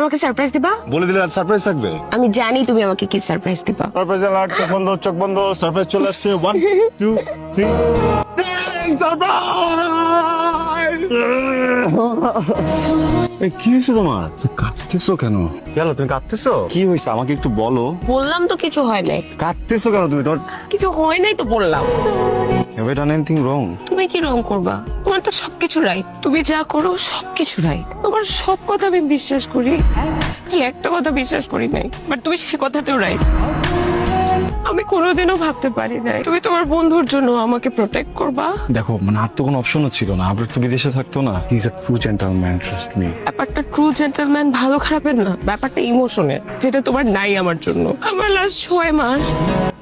আমাকে সারপ্রাইজ দিবা? বলে দিলে আর সারপ্রাইজ থাকবে? আমি জানি তুমি আমাকে কি সারপ্রাইজ দিবা। সারপ্রাইজ অ্যালার্ট চোখ বন্ধ চোখ বন্ধ সারপ্রাইজ চলে আসছে। ওয়ান টু থ্রি কি হয়েছে তোমার? তুমি কাঁদতেছো কেন? গেল তুমি কাঁদতেছো? কি হয়েছে? আমাকে একটু বলো। বললাম তো কিছু হয় নাই। কাঁদতেছো কেন তুমি? তোমার কিছু হয় নাই তো বললাম। হ্যাভ ডান এনিথিং রং তুমি কি রং করবা? সবকিছু রাইট তুমি যা করো সবকিছু রাইট তোমার সব কথা আমি বিশ্বাস করি। খালি একটা কথা বিশ্বাস করি নাই বাট তুমি সে কথাতেও রাইট আমি কোনোদিনও ভাবতে পারি নাই। তুমি তোমার বন্ধুর জন্য আমাকে প্রোটেক্ট করবা। দেখো মানে আর তো কোনো অপশনও ছিল না। আবার তো বিদেশে থাকতো না। He is a true gentleman trust me ব্যাপারটা ট্রু জেন্টলম্যান ভালো খারাপের না। ব্যাপারটা ইমোশনের যেটা তোমার নাই আমার জন্য। আমার লাস্ট ছয় মাস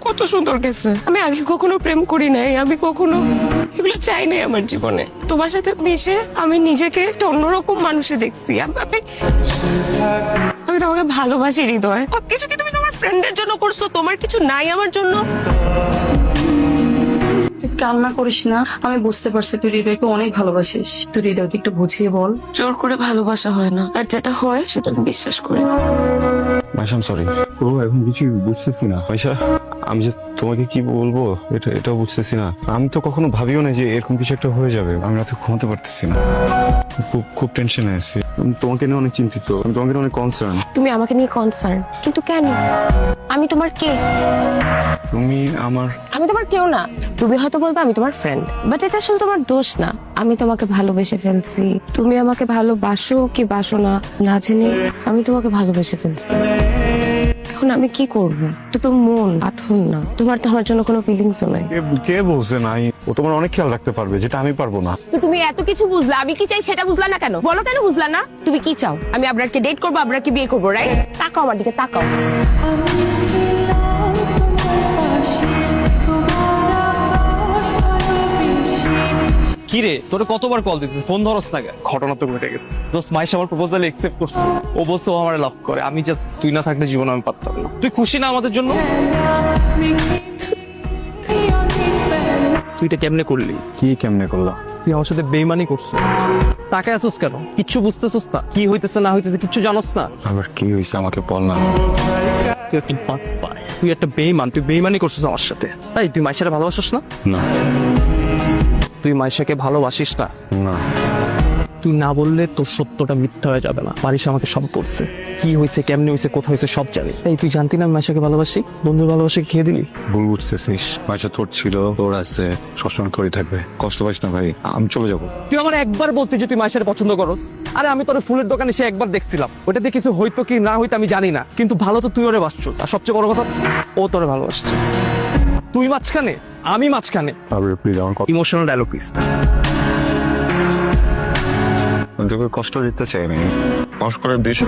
কত সুন্দর গেছে। আমি আগে কখনো প্রেম করি নাই। আমি কখনো এগুলো চাই নাই আমার জীবনে। তোমার সাথে মিশে আমি নিজেকে একটা অন্যরকম মানুষে দেখছি। আমি তোমাকে ভালোবাসি হৃদয়। সবকিছু কি তুমি তোমার ফ্রেন্ডের জন্য করছ? তোমার কিছু নাই আমার জন্য? কান্না করিস না আমি বুঝতে পারছি তুই হৃদয়কে অনেক ভালোবাসিস। তুই হৃদয়কে একটু বুঝিয়ে বল। জোর করে ভালোবাসা হয় না। আর যেটা হয় সেটা আমি বিশ্বাস করি। সরি ও এখন কিছু বুঝতেছি না। মাইশা? আমি যে তোমাকে কি বলব? এটা এটাও বুঝতেছি না। আমি তো কখনো ভাবিও না যে এরকম কিছু একটা হয়ে যাবে। আমি রাতে ঘুমাতে পারতেছি না। খুব খুব টেনশনে আছি। তোমাকে নিয়ে অনেক চিন্তিত। আমি তোমাকে নিয়ে অনেক কনসার্ন তুমি আমাকে নিয়ে কনসার্ন কিন্তু কেন? আমি তোমার কে? তুমি আমার আমি তোমার কেউ না। তুমি হয়তো বলবে আমি তোমার ফ্রেন্ড বাট এটা আসলে তোমার দোষ না। আমি তোমাকে ভালোবেসে ফেলছি। তুমি আমাকে ভালোবাসো কি বাসো না না জেনে আমি তোমাকে ভালোবেসে ফেলছি। এখন আমি কি করব? তো তো মন পাথর না। তোমার তো আমার জন্য কোনো ফিলিংসও নাই। কে- কে বলছে নাই ও তোমার অনেক খেয়াল রাখতে পারবে যেটা আমি পারব না। তো তুমি এত কিছু বুঝলা আমি কি চাই সেটা বুঝলা না কেন? বলো কেন বুঝলা না? তুমি কি চাও? আমি আবরারকে ডেট করব আবরারকে বিয়ে করব রাইট তাকাও আমার দিকে তাকাও। কি রে তোরে কতবার কল দিছিস ফোন ধরস না কেন? ঘটনা তো ঘটে গেছে। দোস্ত মাইশ আমার প্রপোজাল একসেপ্ট করছে। ও বলছে ও আমার লাভ করে। আমি জাস্ট তুই না থাকলে জীবন আমি পারতাম না। তুই খুশি না আমাদের জন্য? তুই এটা কেমনে করলি? কি কেমনে করলাম? তুই আমার সাথে বেইমানি করছিস। তাকে আসোস কেন? কিচ্ছু বুঝতেছিস না? কি হইতেছে না হইতেছে কিচ্ছু জানোস না? আবার কি হয়েছে আমাকে বল না। তুই একটা বাদ পায় তুই একটা বেইমান। তুই বেইমানি করছিস আমার সাথে। তাই তুই মাইশারে ভালোবাসিস না? না। তুই মাইশাকে ভালোবাসিস না? না। তুই না বললে তোর সত্যটা মিথ্যা হয়ে যাবে না। পারিস আমাকে সব বলছে কি হয়েছে কেমনে হয়েছে কোথায় হয়েছে সব জানি। এই তুই জানতি না আমি মাইশাকে ভালোবাসি? বন্ধুর ভালোবাসি খেয়ে দিলি? ভুল বুঝতেছিস। মাইশা তোর ছিল তোর আছে সবসময় তোরই থাকবে। কষ্ট পাইস না ভাই আমি চলে যাব। তুই আমার একবার বলতি যে তুই মাইশারে পছন্দ করস। আরে আমি তোর ফুলের দোকানে সে একবার দেখছিলাম। ওটা দিয়ে কিছু হইতো কি না হইতো আমি জানি না। কিন্তু ভালো তো তুই ওরে বাসছস। আর সবচেয়ে বড় কথা ও তোরে ভালোবাসছে। তুই মাঝখানে আমি মাঝখানে। প্লিজ আমার কথা ইমোশনাল ডায়লগ প্লিজ তোকে কষ্ট দিতে চাই আমি কষ্ট করে দিস